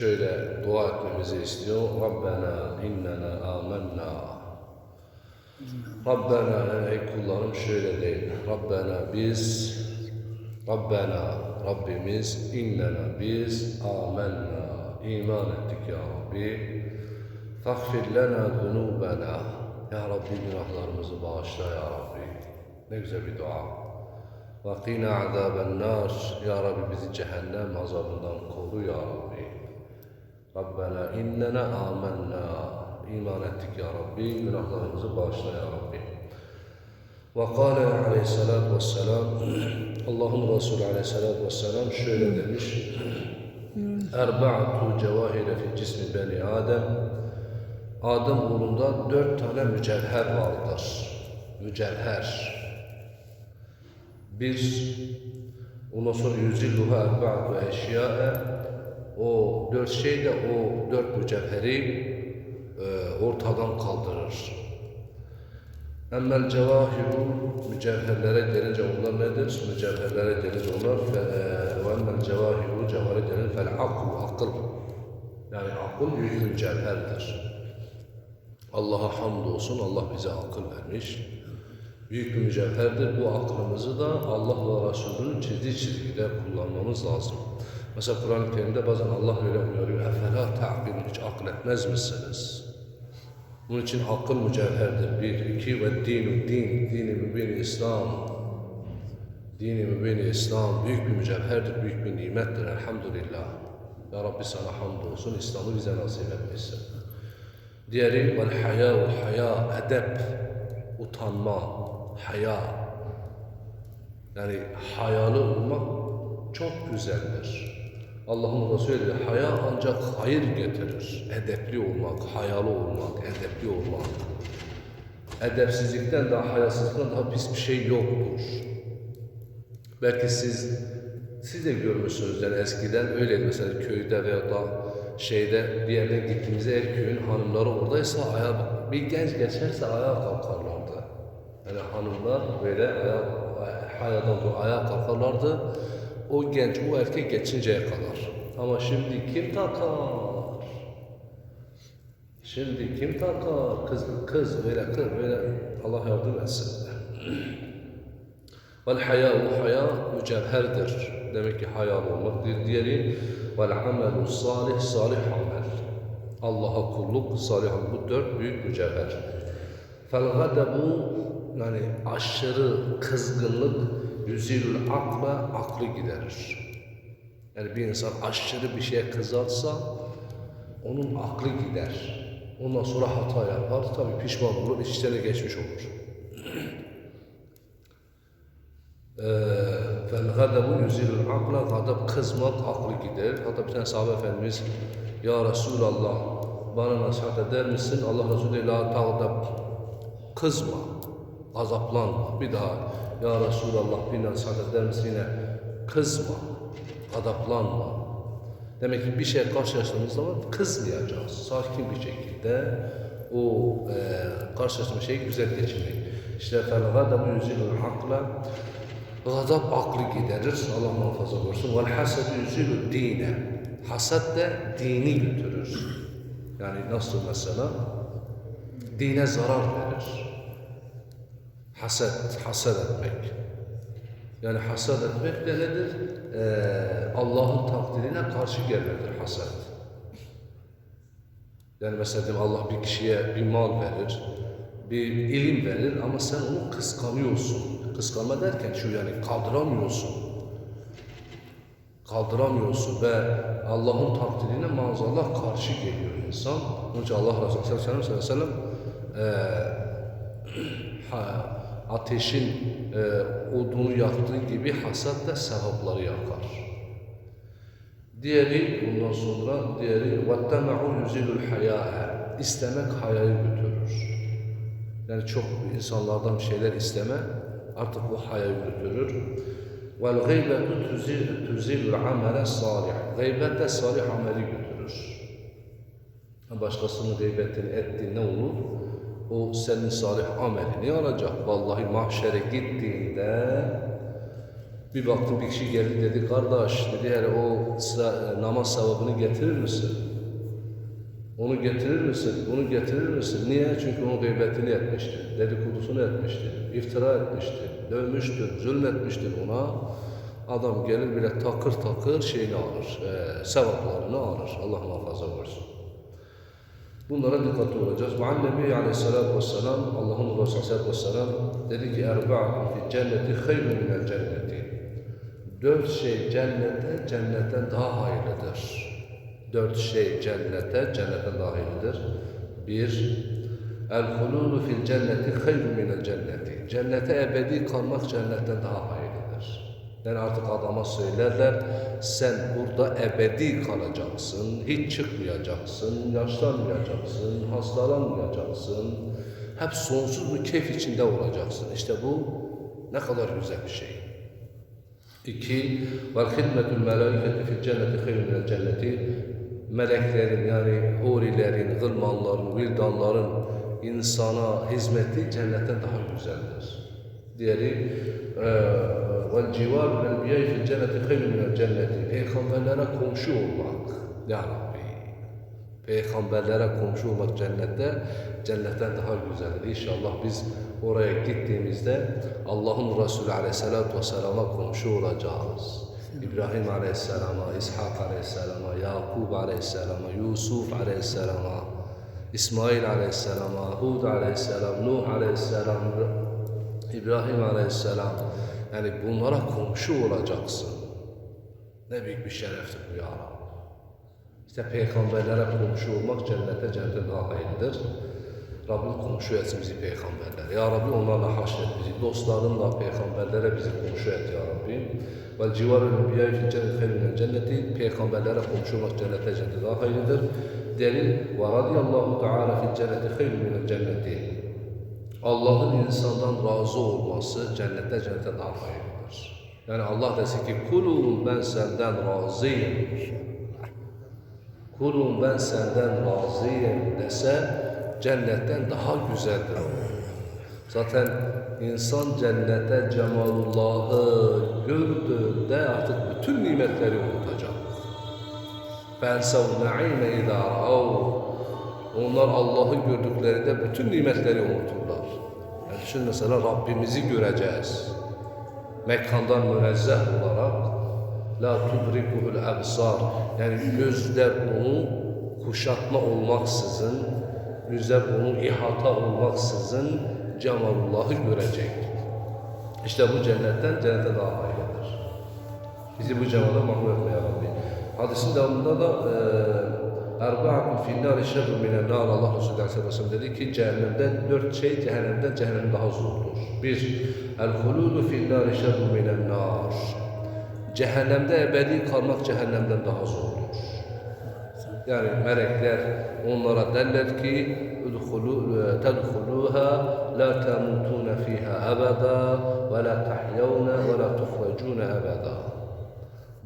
şöyle dua etmemizi istiyor. Rabbena innena amenna. Rabbena ey kullarım şöyle değil. Rabbena biz Rabbena Rabbimiz innena biz amenna iman ettik ya Rabbi. Fagfir lena zunubena. Ya Rabbi günahlarımızı bağışla ya Rabbi. Ne güzel bir dua. Ve qina azaben. Ya Rabbi bizi cehennem azabından koru ya Rabbi. Rabbena innena amenna. İman ettik ya Rabbi. Günahlarımızı bağışla ya Rabbi. Ve kâle aleyhissalâtu vesselâm Allah'ın Resulü aleyhissalâtu vesselam şöyle demiş. Erba'atu cevahire fi cismi beni Adem. Adem oğlunda dört tane mücevher vardır. Mücevher. Bir, ondan sonra yüzilluha erba'atu eşya'e. O dört şey de o dört mücevheri e, ortadan kaldırır. Emmel cevahiru mücevherlere gelince onlar nedir? Mücevherlere gelince onlar ve emmel cevahiru cevhere gelince fel aklu akıl. Yani akıl büyük mücevherdir. Allah'a hamdolsun Allah bize akıl vermiş. Büyük bir mücevherdir. Bu aklımızı da Allah ve Resulü'nün çizdiği çizgide kullanmamız lazım. Mesela Kur'an-ı Kerim'de bazen Allah öyle uyarıyor. Efela ta'bilun hiç akıl etmez misiniz? Bunun için akıl mücevherdir. Bir, iki ve dinu din, dini mübin İslam. Dini mübin İslam büyük bir mücevherdir, büyük bir nimettir elhamdülillah. Ya Rabbi sana hamdolsun, İslam'ı bize nasip etmişsin. Diğeri vel haya ve haya, edep, utanma, haya. Yani hayalı olmak çok güzeldir. Allah'ın Resulü diyor, haya ancak hayır getirir. Edepli olmak, hayalı olmak, edepli olmak. Edepsizlikten daha, hayasızlıktan daha pis bir şey yoktur. Belki siz siz de görmüşsünüzdür eskiden öyleydi mesela köyde veya da şeyde bir yerden gittiğimizde eğer köyün hanımları oradaysa ayağa, bir genç geçerse ayağa kalkarlardı. Yani hanımlar böyle ayağa, hayadan ayağa kalkarlardı. O genç, o erkek geçinceye kadar. Ama şimdi kim takar? Şimdi kim takar? Kız, kız böyle kız böyle Allah yardım etsin. Vel haya bu haya mücevherdir. Demek ki hayalı olmak. Bir diğeri vel amelu salih salih amel. Allah'a kulluk, salih amel. Bu dört büyük mücevher. Fel gadabu yani aşırı kızgınlık yüzilül akla aklı giderir. Yani bir insan aşırı bir şeye kızarsa onun aklı gider. Ondan sonra hata yapar. Tabii pişman olur, içten geçmiş olur. فَالْغَدَبُ يُزِلُ الْعَقْلَ Gadab kızmak aklı gider. Hatta bir tane sahabe efendimiz Ya Resulallah bana nasihat eder misin? Allah Resulü diyor la tağdab kızma, azaplanma. Bir daha Ya Resulallah bir nasihat eder misin yine? Kızma, azaplanma. Demek ki bir şey karşılaştığımız zaman kızmayacağız. Sakin bir şekilde o e, karşılaştığımız şeyi güzel geçirmek. İşte فَالْغَدَبُ يُزِلُ الْعَقْلَ Gazap aklı giderir. Allah muhafaza buyursun. Vel hased yüzülü dine. Hasad da dini götürür. Yani nasıl mesela? Dine zarar verir. Hased, hased etmek. Yani hased etmek de nedir? Ee, Allah'ın takdirine karşı gelmektir hased. Yani mesela diyelim Allah bir kişiye bir mal verir, bir ilim verir ama sen onu kıskanıyorsun. Kıskanma derken şu yani kaldıramıyorsun. Kaldıramıyorsun ve Allah'ın takdirine maazallah karşı geliyor insan. Onun için Allah Resulü sallallahu aleyhi ve sellem eee, ha, ateşin e, odunu yaktığı gibi hasat da sevapları yakar. Diğeri ondan sonra diğeri وَاتَّمَعُ يُزِلُ الْحَيَاءَ İstemek hayayı götürür. Yani çok insanlardan bir şeyler isteme artık bu hayayı götürür. وَالْغَيْبَةُ تُزِلُ الْعَمَلَ الصَّالِحِ Gıybet de salih ameli götürür. Başkasının gıybetini ettiği ne olur? O senin salih amelini alacak. Vallahi mahşere gittiğinde Bir baktım bir kişi geldi dedi, kardeş dedi hele o sa- namaz sevabını getirir misin? Onu getirir misin? Bunu getirir misin? Niye? Çünkü onun gıybetini etmişti, dedikodusunu etmişti, iftira etmişti, dövmüştür, zulmetmiştir ona. Adam gelir bile takır takır şeyini alır, e, sevaplarını alır. Allah muhafaza versin. Bunlara dikkatli olacağız. Muannebi aleyhissalatü vesselam, Allah'ın Resulü aleyhissalatü vesselam dedi ki erba'atun fi cenneti hayrun minel cenneti. Dört şey cennete, cennetten daha hayırlıdır. Dört şey cennete, cennetten daha hayırlıdır. Bir, el huludu fil cenneti hayrun minel cenneti. Cennete ebedi kalmak cennetten daha hayırlıdır. Yani artık adama söylerler, sen burada ebedi kalacaksın, hiç çıkmayacaksın, yaşlanmayacaksın, hastalanmayacaksın. Hep sonsuz bir keyif içinde olacaksın. İşte bu ne kadar güzel bir şey. İki, hidmetul melaiketi fil cenneti hayrun minel cenneti. Meleklerin yani hurilerin, gılmanların, vildanların insana hizmeti cennetten daha güzeldir. Diğeri vel civar vel biyay fil cenneti hayrun minel cenneti. Peygamberlere komşu olmak. Ya Rabbi. Peygamberlere komşu olmak cennette cennetten daha güzeldir. İnşallah biz oraya gittiğimizde Allah'ın Resulü Aleyhisselatü Vesselam'a komşu olacağız. İbrahim Aleyhisselam'a, İshak Aleyhisselam'a, Yakub Aleyhisselam'a, Yusuf Aleyhisselam'a, İsmail Aleyhisselam'a, Hud Aleyhisselam, Nuh Aleyhisselam, İbrahim Aleyhisselam. Yani bunlara komşu olacaksın. Ne büyük bir şereftir bu ya. İşte peygamberlere komşu olmak cennete cennetten daha hayırlıdır. Rabbim komşu etsin bizi peygamberler. Ya Rabbi onlarla haşret bizi. Dostlarınla peygamberlere bizi komşu et ya Rabbi. Vel civarul biyay fil cennet hayrun cenneti. Peygamberlere komşu olmak cennete cennete hayırlıdır. Delil ve radiyallahu teala fil cenneti minel cenneti. Allah'ın insandan razı olması cennette cennete daha hayırlıdır. Yani Allah desin ki kulum ben senden razıyım. Kulum ben senden razıyım dese cennetten daha güzeldir o. Zaten insan cennete cemalullahı gördüğünde artık bütün nimetleri unutacak. فَاَنْسَوْ نَعِيمَ اِذَا رَأَوْا onlar Allah'ı gördüklerinde bütün nimetleri unuturlar. Yani düşün mesela Rabbimizi göreceğiz. Mekandan münezzeh olarak La tudrikuhul absar Yani gözler onu kuşatma olmaksızın Gözler onu ihata olmaksızın Cemalullah'ı görecek. İşte bu cennetten cennete daha hayırlıdır. Bizi bu cemala mahrum etme ya Rabbi. Hadisin devamında da e, Erba'atun finnâri şerrun minen nâr Allah Resulü Aleyhisselam dedi ki cehennemde dört şey cehennemden cehennem daha zordur. Bir, el huludu finnâri şerrun minen nâr. Cehennemde ebedi kalmak cehennemden daha zordur. Yani melekler onlara derler ki "Udhulu- tedhuluha la temutuna fiha ebeda ve la tahyavna ve la tuhrecuna ebeda.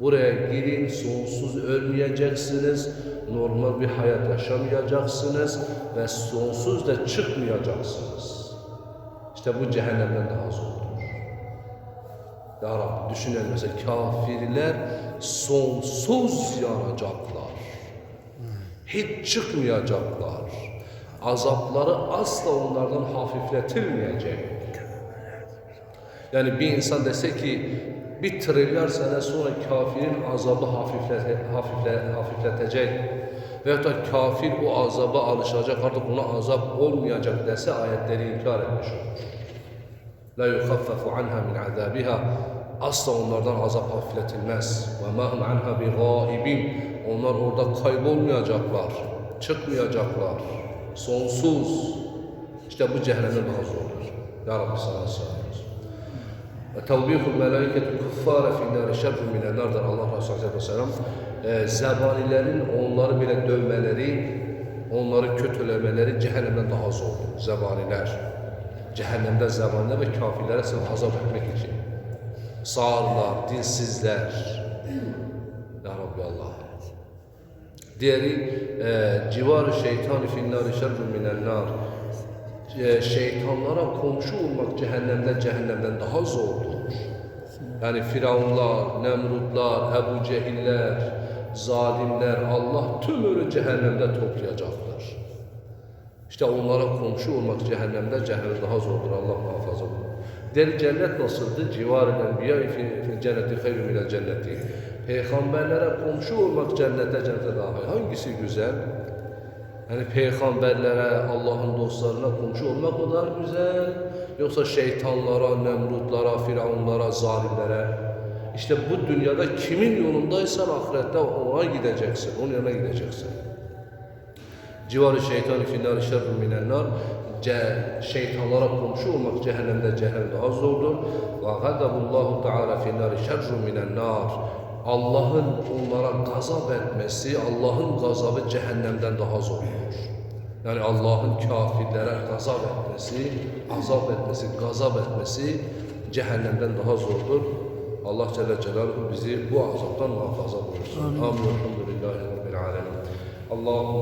Buraya girin, sonsuz ölmeyeceksiniz, normal bir hayat yaşamayacaksınız ve sonsuz da çıkmayacaksınız. İşte bu cehennemden daha zordur. Ya Rabbi düşünelim mesela kafirler sonsuz yanacaklar. Hiç çıkmayacaklar. Azapları asla onlardan hafifletilmeyecek. Yani bir insan dese ki bir trilyar sene sonra kafirin azabı hafiflete, hafifle, hafifletecek veyahut da kafir o azaba alışacak artık ona azap olmayacak dese ayetleri inkar etmiş olur. La yukhaffafu anha min azabiha asla onlardan azap hafifletilmez. Ve ma hum anha bi Onlar orada kaybolmayacaklar, çıkmayacaklar. Sonsuz. İşte bu cehennemin daha zordur. Ya Rabbi sana sağlık. Tevbihul melâiketul kuffâre finnâri şerrun minen nârdır Allah Resulü Aleyhisselam. E, zebanilerin onları bile dövmeleri, onları kötülemeleri cehennemden daha zordur. Zebaniler. Cehennemde zebaniler ve kafirlere sırf azap etmek için. Sağırlar, dinsizler. Ya Rabbi Allah. Diğeri e, civar şeytan finnâri şerrun minen nâr. E, şeytanlara komşu olmak cehennemde cehennemden daha zordur. Yani Firavunlar, Nemrutlar, Ebu Cehiller, zalimler Allah tümünü cehennemde toplayacaktır. İşte onlara komşu olmak cehennemde cehennem daha zordur. Allah muhafaza buyursun. Der cennet nasıldı? Civar-ı enbiya fi fil cenneti hayrü minel cenneti. Peygamberlere komşu olmak cennete cennete daha. Hangisi güzel? Yani peygamberlere, Allah'ın dostlarına komşu olmak o kadar güzel. Yoksa şeytanlara, nemrutlara, firavunlara, zalimlere. İşte bu dünyada kimin yolundaysan ahirette ona gideceksin. Onun yanına gideceksin. Civarı şeytanı finnâri şerrun minennar. Ce, şeytanlara komşu olmak cehennemde cehennem daha zordur. Ve gadabullahu teala finnâri şerrun minennar. Allah'ın onlara gazap etmesi, Allah'ın gazabı cehennemden daha zordur. Yani Allah'ın kafirlere gazap etmesi, azap etmesi, gazap etmesi cehennemden daha zordur. Allah Celle Celaluhu bizi bu azaptan muhafaza buyursun. Amin. Elhamdülillahi Rabbil Alemin. Allahümme